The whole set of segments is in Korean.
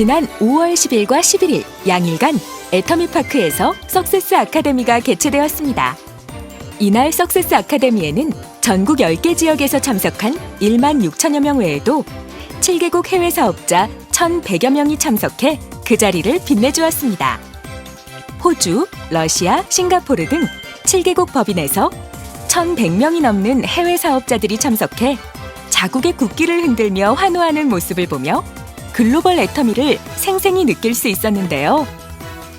지난 5월 10일과 11일 양일간 애터미파크에서 석세스 아카데미가 개최되었습니다. 이날 석세스 아카데미에는 전국 10개 지역에서 참석한 1만 6천여 명 외에도 7개국 해외 사업자 1,100여 명이 참석해 그 자리를 빛내주었습니다. 호주, 러시아, 싱가포르 등 7개국 법인에서 1,100명이 넘는 해외 사업자들이 참석해 자국의 국기를 흔들며 환호하는 모습을 보며 글로벌 애터미를 생생히 느낄 수 있었는데요.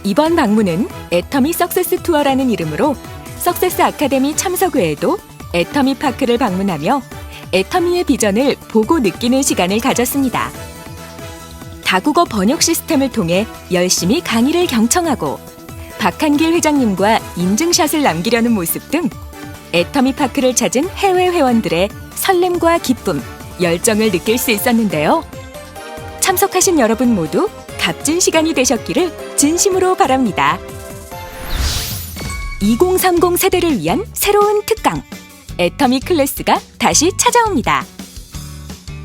이번 방문은 애터미 석세스 투어라는 이름으로 석세스 아카데미 참석 외에도 애터미 파크를 방문하며 애터미의 비전을 보고 느끼는 시간을 가졌습니다. 다국어 번역 시스템을 통해 열심히 강의를 경청하고 박한길 회장님과 인증샷을 남기려는 모습 등 애터미 파크를 찾은 해외 회원들의 설렘과 기쁨, 열정을 느낄 수 있었는데요. 참석하신 여러분 모두 값진 시간이 되셨기를 진심으로 바랍니다. 2030 세대를 위한 새로운 특강 애터미 클래스가 다시 찾아옵니다.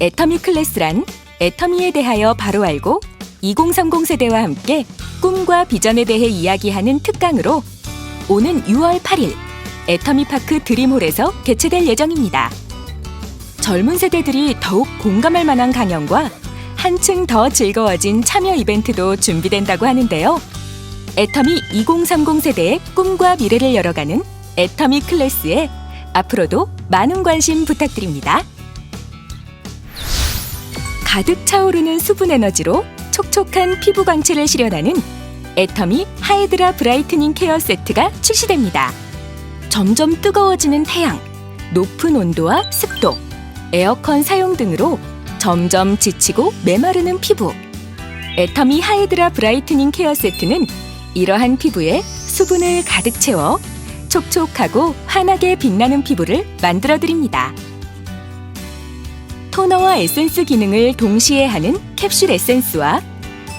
애터미 클래스란 애터미에 대하여 바로 알고 2030 세대와 함께 꿈과 비전에 대해 이야기하는 특강으로 오는 6월 8일 애터미 파크 드림홀에서 개최될 예정입니다. 젊은 세대들이 더욱 공감할 만한 강연과 한층 더 즐거워진 참여 이벤트도 준비된다고 하는데요. 애터미 2030 세대의 꿈과 미래를 열어가는 애터미 클래스에 앞으로도 많은 관심 부탁드립니다. 가득 차오르는 수분 에너지로 촉촉한 피부 광채를 실현하는 애터미 하이드라 브라이트닝 케어 세트가 출시됩니다. 점점 뜨거워지는 태양, 높은 온도와 습도, 에어컨 사용 등으로 점점 지치고 메마르는 피부. 애터미 하이드라 브라이트닝 케어 세트는 이러한 피부에 수분을 가득 채워 촉촉하고 환하게 빛나는 피부를 만들어 드립니다. 토너와 에센스 기능을 동시에 하는 캡슐 에센스와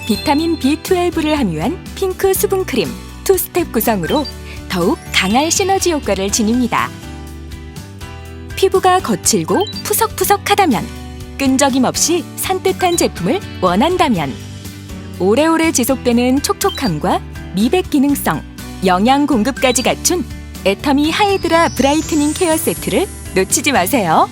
비타민 B12를 함유한 핑크 수분 크림 투 스텝 구성으로 더욱 강한 시너지 효과를 지닙니다. 피부가 거칠고 푸석푸석하다면 끈적임 없이 산뜻한 제품을 원한다면 오래오래 지속되는 촉촉함과 미백 기능성, 영양 공급까지 갖춘 애터미 하이드라 브라이트닝 케어 세트를 놓치지 마세요.